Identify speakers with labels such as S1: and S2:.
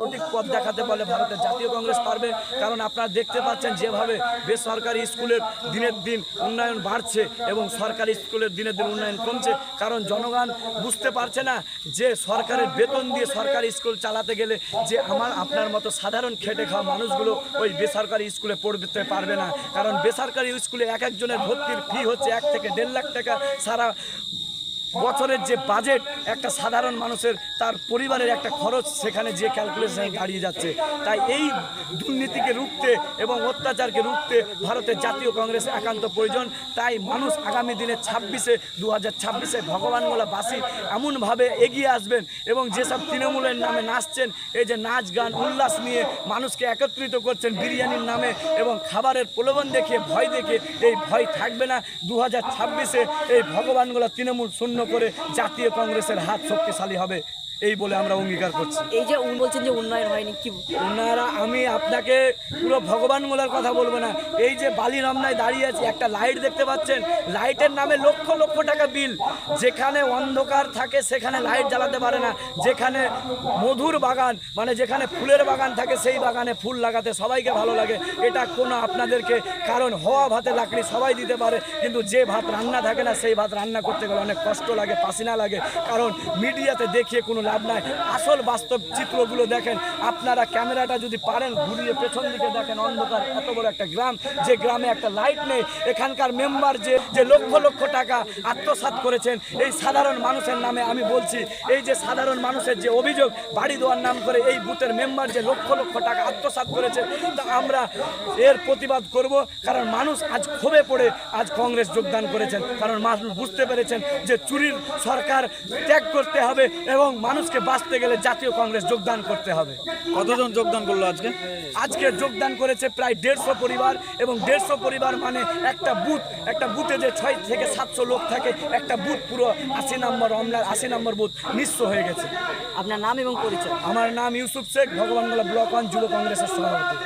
S1: সঠিক পথ দেখাতে পারলে ভারতের জাতীয় কংগ্রেস পারবে। কারণ আপনারা দেখতে পাচ্ছেন যেভাবে বেসরকারি স্কুলের দিনের দিন উন্নয়ন বাড়ছে এবং সরকারি স্কুলের দিনের দিন উন্নয়ন কমছে। কারণ জনগণ বুঝতে পারছে না যে সরকারের বেতন দিয়ে সরকারি স্কুল চালাতে গেলে যে আমার, আপনার মতো সাধারণ খেটে খাওয়া মানুষগুলো ওই বেসরকারি স্কুলে পড়তে পারবে না। কারণ বেসরকারি স্কুলে এক একজনের ভর্তির ফি হচ্ছে এক থেকে দেড় লাখ টাকা। সারা বছরের যে বাজেট একটা সাধারণ মানুষের, তার পরিবারের একটা খরচ সেখানে যে ক্যালকুলেশনে দাঁড়িয়ে যাচ্ছে। তাই এই দুর্নীতিকে রুখতে এবং অত্যাচারকে রুখতে ভারতের জাতীয় কংগ্রেস একান্ত প্রয়োজন। তাই মানুষ আগামী দিনে ছাব্বিশে দু হাজার ছাব্বিশে ভগবানগোলা বাসী এমনভাবে এগিয়ে আসবেন এবং যেসব তৃণমূলের নামে নাচছেন, এই যে নাচ গান, উল্লাস নিয়ে মানুষকে একত্রিত করছেন বিরিয়ানির নামে এবং খাবারের প্রলোভন দেখিয়ে, ভয় দেখে এই ভয় থাকবে না। দু হাজার ছাব্বিশে এই ভগবানগোলা তৃণমূল শূন্য করে জাতীয় কংগ্রেসের হাত শক্তিশালী হবে। এই বলে আমরা অঙ্গীকার করছি।
S2: এই যে উনি বলছেন যে উন্নয়ন হয়নি কি
S1: ওনারা আমি আপনাকে পুরো ভগবান মোলার কথা বলব না। এই যে বালি রমনায় দাঁড়িয়ে আছে একটা লাইট দেখতে পাচ্ছেন? লাইটের নামে লক্ষ লক্ষ টাকা বিল। যেখানে অন্ধকার থাকে সেখানে লাইট জ্বালাতে পারে না। যেখানে মধুর বাগান মানে যেখানে ফুলের বাগান থাকে সেই বাগানে ফুল লাগাতে সবাইকে ভালো লাগে। এটা কোনো আপনাদেরকে কারণ হওয়া ভাতে লাকড়ি সবাই দিতে পারে কিন্তু যে ভাত রান্না থাকে না সেই ভাত রান্না করতে গেলে অনেক কষ্ট লাগে পাসিনা লাগে। কারণ মিডিয়াতে দেখিয়ে কোনো লাভ নাই। আসল বাস্তব চিত্রগুলো দেখেন। আপনারা ক্যামেরাটা যদি পারেন, ঘুরিয়ে পেছন দিকে দেখেন অন্ধকার, এত বড় একটা গ্রাম। যে গ্রামে একটা লাইট নেই, এখানকার মেম্বার যে যে লক্ষ লক্ষ টাকা আত্মসাৎ করেছেন, এই সাধারণ মানুষের নামে আমি বলছি, এই যে সাধারণ মানুষের যে অভিযোগ, বাড়ি দেওয়ার নাম করে এই বুথের মেম্বার যে লক্ষ লক্ষ টাকা আত্মসাৎ করেছে, তা আমরা এর প্রতিবাদ করব, কারণ মানুষ আজ ক্ষোভে পড়ে, আজ কংগ্রেস যোগদান করেছেন। কারণ মানুষ বুঝতে পেরেছেন যে চুরির সরকার ত্যাগ করতে হবে এবং মানুষকে বাঁচতে গেলে জাতীয় কংগ্রেস যোগদান করতে হবে।
S3: কতজন যোগদান করল আজকে?
S1: আজকে যোগদান করেছে প্রায় দেড়শো পরিবার এবং দেড়শো পরিবার মানে একটা বুথ একটা বুথে যে ছয় থেকে সাতশো লোক থাকে একটা বুথ পুরো আশি নম্বর অমলার আশি নম্বর বুথ নিঃস্ব হয়ে গেছে।
S2: আপনার নাম এবং পরিচয়?
S1: আমার নাম ইউসুফ শেখ ভগবানগোলা ব্লক ওয়ান যুব কংগ্রেসের সভাপতি।